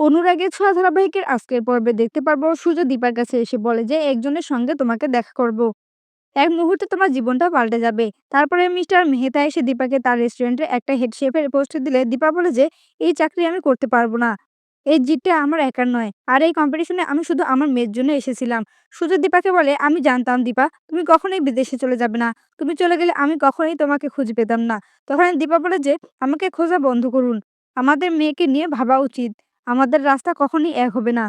অনুরাগের ছোঁয়া ধারাবাহিকের আজকের পর্বে দেখতে পারব। সূর্য দীপার কাছে এসে বলে যে, একজনের সঙ্গে তোমাকে দেখা করব। এক মুহূর্তে তোমার জীবনটা পাল্টে যাবে। তারপরে মিস্টার মেহতা এসে দীপাকে তার রেস্টুরেন্টে একটা হেড শেফের পোস্ট দিলে দীপা বলে যে, এই চাকরি আমি করতে পারব না। এই জিতটা আমার একার নয়। আর এই কম্পিটিশনে আমি শুধু আমার মেয়ের জন্য এসেছিলাম। সূর্য দীপাকে বলে, আমি জানতাম দীপা, তুমি কখনোই বিদেশে চলে যাবে না। তুমি চলে গেলে আমি কখনোই তোমাকে খুঁজে পেতাম না। তখন দীপা বলে যে, আমাকে খোঁজা বন্ধ করুন। আমাদের মেয়েকে নিয়ে ভাবা উচিত। আমাদের রাস্তা কখনই এক হবে না।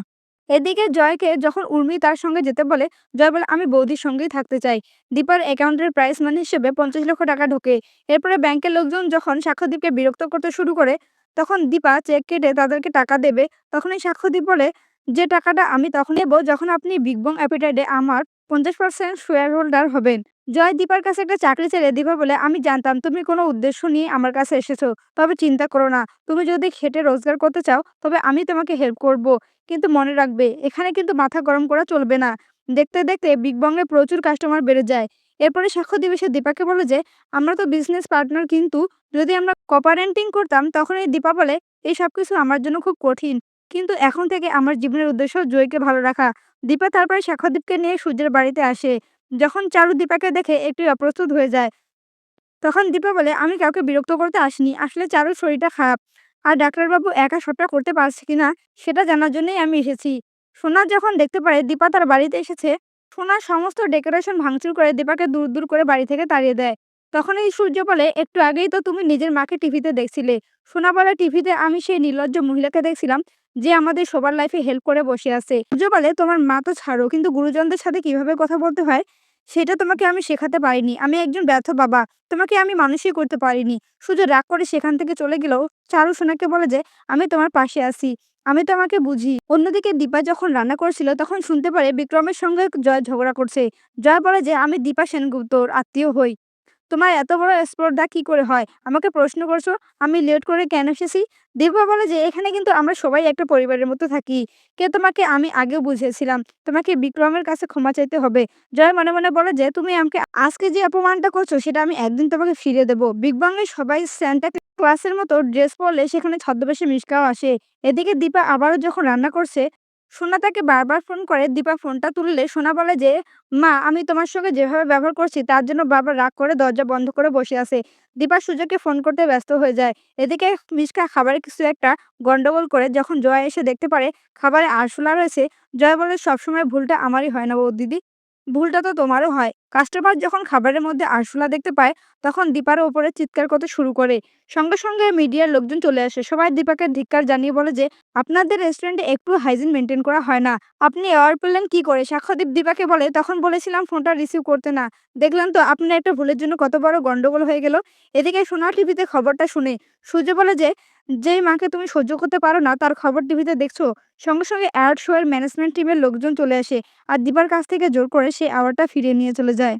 এদিকে জয়কে যখন উর্মি তার সঙ্গে যেতে বলে, জয় বলে, আমি বৌদির সঙ্গেই থাকতে চাই। দীপার অ্যাকাউন্টের প্রাইস মানি হিসেবে পঞ্চাশ লক্ষ টাকা ঢোকে। এরপরে ব্যাংকের লোকজন যখন সাক্ষ্যদীপকে বিরক্ত করতে শুরু করে, তখন দীপা চেক কেটে তাদেরকে টাকা দেবে। তখনই সাক্ষ্যদীপ বলে, যে টাকাটা আমি তখন নেব যখন আপনি বিগ বং অ্যাপিটাইডে আমার পঞ্চাশ পার্সেন্ট শেয়ার হোল্ডার হবেন। জয় দীপার কাছে একটা চাকরি ছেড়ে দীপা বলে আমি জানতাম। তুমি কোনো উদ্দেশ্য নিয়ে আমার কাছে এসেছ, তবে চিন্তা করো না। তুমি যদি খেটে রোজগার করতে চাও, তবে আমি তোমাকে হেল্প করব। কিন্তু মনে রাখবে, এখানে কিন্তু মাথা গরম করা চলবে না। দেখতে দেখতে বিগ বংয়ে প্রচুর কাস্টমার বেড়ে যায়। এরপরে সাক্ষ্য দিবসে দীপাকে বলে যে, আমরা তো বিজনেস পার্টনার কিন্তু যদি আমরা কপারেন্টিং করতাম, তখন এই দীপা বলে, এই সব কিছু আমার জন্য খুব কঠিন। কিন্তু এখন থেকে আমার জীবনের উদ্দেশ্য জয়কে ভালো রাখা। দীপা তারপরে সাক্ষ্যদীপকে নিয়ে সূর্যের বাড়িতে আসে। যখন চারু দীপাকে দেখে একটু অপ্রস্তুত হয়ে যায়, তখন দীপা বলে, আমি কাউকে বিরক্ত করতে আসিনি। আসলে চারুর শরীরটা খারাপ। আর ডাক্তারবাবু একা সবটা করতে পারছে কিনা, সেটা জানার জন্যই আমি এসেছি। সোনা যখন দেখতে পারে দীপা তার বাড়িতে এসেছে, সোনার সমস্ত ডেকোরেশন ভাঙচুর করে দীপাকে দূর দূর করে বাড়ি থেকে তাড়িয়ে দেয়। তখন এই সূর্য বলে, একটু আগেই তো তুমি নিজের মাকে টিভিতে দেখছিলে। সোনা বলে, টিভিতে আমি সেই নির্লজ্জ মহিলাকে দেখছিলাম। যে আমাদের সবার লাইফে হেল্প করে বসে আছে। বলে, তোমার মা তো ছাড়ো, কিন্তু গুরুজনদের সাথে কীভাবে কথা বলতে হয়, সেটা তোমাকে আমি শেখাতে পারিনি। আমি একজন ব্যর্থ বাবা, তোমাকে আমি মানুষই করতে পারিনি। শুধু রাগ করে সেখান থেকে চলে গেলেও চারু সোনাকে বলে যে, আমি তোমার পাশে আছি, আমি তোমাকে বুঝি। অন্যদিকে দীপা যখন রান্না করছিল, তখন শুনতে পারে বিক্রমের সঙ্গে জয় ঝগড়া করছে। জয় বলে যে, আমি দীপা সেনগুপ্তর, আত্মীয় হই। তোমার এত বড় স্পর্ধা কি করে হয়? আমাকে প্রশ্ন করছ, আমি লেট করে কেন এসেছি? দীপা বলে যে, এখানে কিন্তু আমরা সবাই একটা পরিবারের মতো থাকি। কে তোমাকে আমি আগেও বুঝেছিলাম তোমাকে বিক্রমের কাছে ক্ষমা চাইতে হবে। জয় মনে মনে বলে যে, তুমি আমাকে আজকে যে অপমানটা করছ, সেটা আমি একদিন তোমাকে ফিরে দেবো। বিগ সবাই স্যান্টা ক্লাসের মতো ড্রেস পরলে সেখানে ছদ্মবেশে মিশকাও আসে। এদিকে দীপা আবারও যখন রান্না করছে সোনা তাকে বারবার ফোন করে, দীপা, ফোনটা তুললে? সোনা বলে যে, মা, আমি তোমার সঙ্গে যেভাবে ব্যবহার করছি, তার জন্য বাবা রাগ করে দরজা বন্ধ করে বসে আছে। দীপা সুজাকে ফোন করতে ব্যস্ত হয়ে যায়। এদিকে মিশকা খাবারে কিছু একটা গন্ডগোল করে যখন জয়া এসে দেখতে পারে, খাবারে আরশোলা রয়েছে, জয়া বলে, সবসময় ভুলটা আমারই হয় না বৌ দিদি। ভুলটা তো তোমারও হয়। কাস্টমার যখন খাবারের মধ্যে আরশোলা দেখতে পায়, তখন দীপার ওপরে চিৎকার করতে শুরু করে। সঙ্গে সঙ্গে মিডিয়ার লোকজন চলে আসে। সবাই দীপাকে ধিক্কার জানিয়ে বলে যে, আপনাদের রেস্টুরেন্টে একটু হাইজিন মেনটেন করা হয় না। আপনি অ্যাওয়ার্ড পেলেন কি করে? সাক্ষ্যদীপ দীপাকে বলে, তখন বলেছিলাম ফোনটা রিসিভ করতে না। দেখলেন তো আপনার একটা ভুলের জন্য কত বড় গন্ডগোল হয়ে গেল। এদিকে সোনা টিভিতে খবরটা শুনে সূর্য বলে যে যেই মাকে তুমি সহ্য করতে পারো না, তার খবর টিভিতে দেখছ, সঙ্গে সঙ্গে অ্যাড শোয়ের ম্যানেজমেন্ট টিমের লোকজন চলে আসে, আর দীপার কাছ থেকে জোর করে সেই অ্যাওয়ার্ডটা ফিরিয়ে নিয়ে চলে যায়।